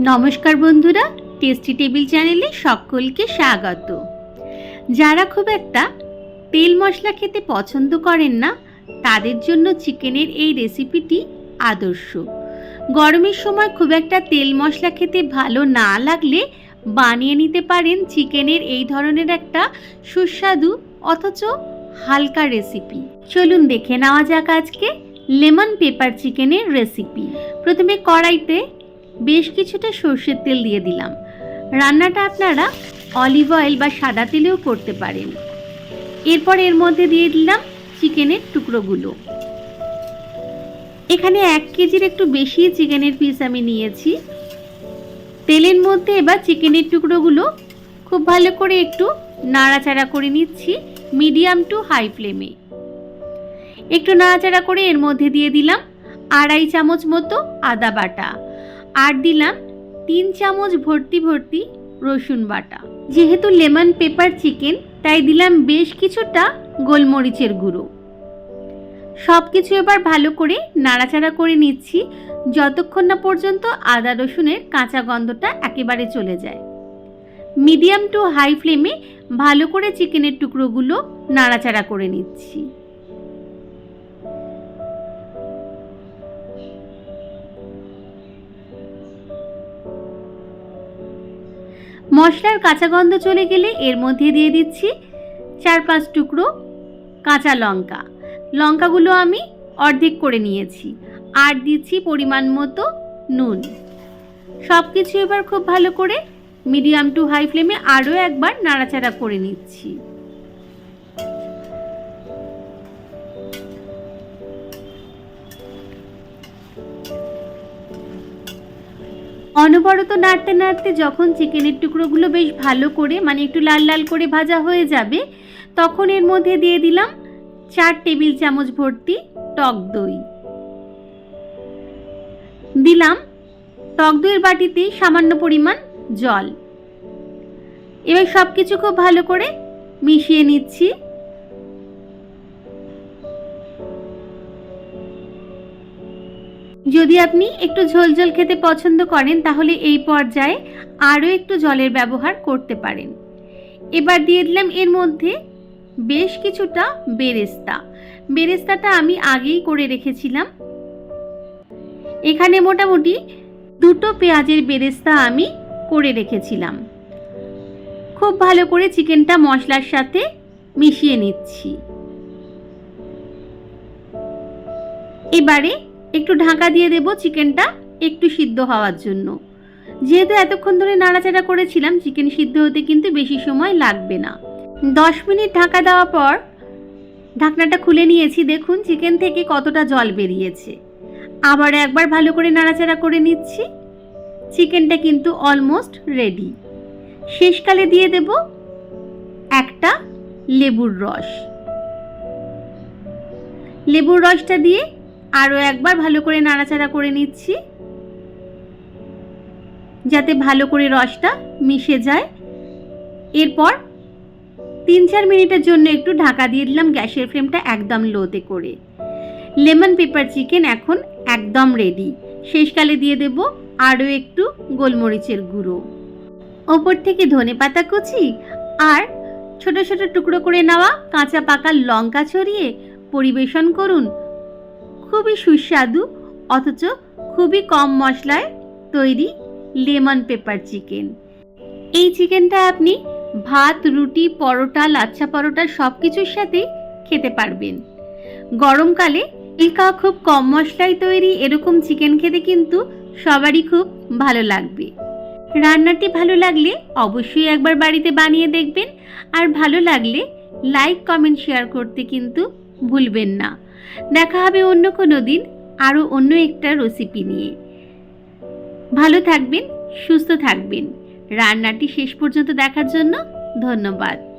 নমস্কার বন্ধুরা tasty table চ্যানেলে সকলকে স্বাগত। যারা খুব একটা তেল মশলা খেতে পছন্দ করেন না, তাদের জন্য চিকেনের এই রেসিপিটি আদর্শ। গরমের সময় খুব একটা তেল মশলা খেতে ভালো না লাগলে বানিয়ে নিতে পারেন চিকেনের এই ধরনের একটা সুস্বাদু অথচ হালকা রেসিপি চলুন দেখে নেওয়া যাক আজকে লেমন পেপার চিকেনের রেসিপি প্রথমে কড়াইতে বেশ কিছুটা সর্ষের তেল দিয়ে দিলাম। রান্নাটা আপনারা অলিভ অয়েল বা সাদা তেলেও করতে পারেন। এরপর এর মধ্যে দিয়ে দিলাম চিকেনের টুকরোগুলো। এখানে এক কেজির একটু বেশি চিকেনের পিস আমি নিয়েছি। তেলের মধ্যে এবার চিকেনের টুকরোগুলো খুব ভালো করে একটু নাড়াচাড়া করে নিচ্ছি, মিডিয়াম টু হাই ফ্লেমে। একটু নাড়াচাড়া করে এর মধ্যে দিয়ে দিলাম আড়াই চামচ মতো আদা বাটা। আর দিলাম তিন চামচ ভর্তি ভর্তি রসুন বাটা। যেহেতু লেমন পেপার চিকেন, তাই দিলাম বেশ কিছুটা গোলমরিচের গুঁড়ো। সব কিছু এবার ভালো করে নাড়াচাড়া করে নিচ্ছি, যতক্ষণ না পর্যন্ত আদা রসুনের কাঁচা গন্ধটা একেবারে চলে যায়। মিডিয়াম টু হাই ফ্লেমে ভালো করে চিকেনের টুকরোগুলো নাড়াচাড়া করে নিচ্ছি। মশলার কাঁচা গন্ধ চলে গেলে এর মধ্যে দিয়ে দিচ্ছি চার পাঁচ টুকরো কাঁচা লঙ্কা। লঙ্কাগুলো আমি অর্ধেক করে নিয়েছি আর দিচ্ছি পরিমাণ মতো নুন। সব কিছু এবার খুব ভালো করে মিডিয়াম টু হাই ফ্লেমে আরও একবার নাড়াচাড়া করে নিচ্ছি। অনবরত নাড়তে নাড়তে যখন চিকেনের টুকরোগুলো বেশ ভালো করে মানে একটু লাল লাল করে ভাজা হয়ে যাবে, তখন এর মধ্যে দিয়ে দিলাম চার টেবিল চামচ ভর্তি টক দই। দিলাম টক দইয়ের বাটিতে সামান্য পরিমাণ জল। এবার সব কিছু খুব ভালো করে মিশিয়ে নিচ্ছি। যদি আপনি একটু ঝোলঝোল খেতে পছন্দ করেন, তাহলে এই পর্যায়ে আরও একটু জলের ব্যবহার করতে পারেন। এবার দিয়ে দিলাম এর মধ্যে বেশ কিছুটা বেরেস্তা। বেরেস্তাটা আমি আগেই করে রেখেছিলাম। এখানে মোটামুটি দুটো পেঁয়াজের বেরেস্তা আমি করে রেখেছিলাম। খুব ভালো করে চিকেনটা মশলার সাথে মিশিয়ে নিচ্ছি। এবারে একটু ঢাকা দিয়ে দেব চিকেনটা একটু সিদ্ধ হওয়ার জন্য। যেহেতু এতক্ষণ ধরে নাড়াচাড়া করেছিলাম, চিকেন সিদ্ধ হতে কিন্তু বেশি সময় লাগবে না। দশ মিনিট ঢাকা দেওয়ার পর ঢাকনাটা খুলে নিয়েছি, দেখুন চিকেন থেকে কতটা জল বেরিয়েছে। আবার একবার ভালো করে নাড়াচাড়া করে নিচ্ছি। চিকেনটা কিন্তু অলমোস্ট রেডি শেষকালে দিয়ে দেব একটা লেবুর রস। লেবুর রসটা দিয়ে আরও একবার ভালো করে নাড়াচাড়া করে নিচ্ছি। যাতে ভালো করে রসটা মিশে যায়। এরপর তিন চার মিনিটের জন্য একটু ঢাকা দিয়ে দিলাম গ্যাসের ফ্লেমটা একদম লোতে করে। লেমন পেপার চিকেন এখন একদম রেডি শেষকালে দিয়ে দেব আরও একটু গোলমরিচের গুঁড়ো। ওপর থেকে ধনে পাতা কুচি আর ছোট ছোট টুকরো করে নেওয়া কাঁচা পাকা লঙ্কা ছড়িয়ে পরিবেশন করুন। খুবই সুস্বাদু, অথচ খুবই কম মশলায় তৈরি লেমন পেপার চিকেন। এই চিকেনটা আপনি ভাত, রুটি, পরোটা, লাচ্ছা পরোটা সব কিছুর সাথে খেতে পারবেন। গরমকালে ইলকা খুব কম মশলায় তৈরি এরকম চিকেন খেতে কিন্তু সবারই খুব ভালো লাগবে। রান্নাটি ভালো লাগলে অবশ্যই একবার বাড়িতে বানিয়ে দেখবেন, আর ভালো লাগলে লাইক, কমেন্ট, শেয়ার করতে কিন্তু ভুলবেন না। দেখা হবে অন্য কোনো দিন, আরও অন্য একটা রেসিপি নিয়ে। ভালো থাকবেন, সুস্থ থাকবেন। রান্নাটি শেষ পর্যন্ত দেখার জন্য ধন্যবাদ।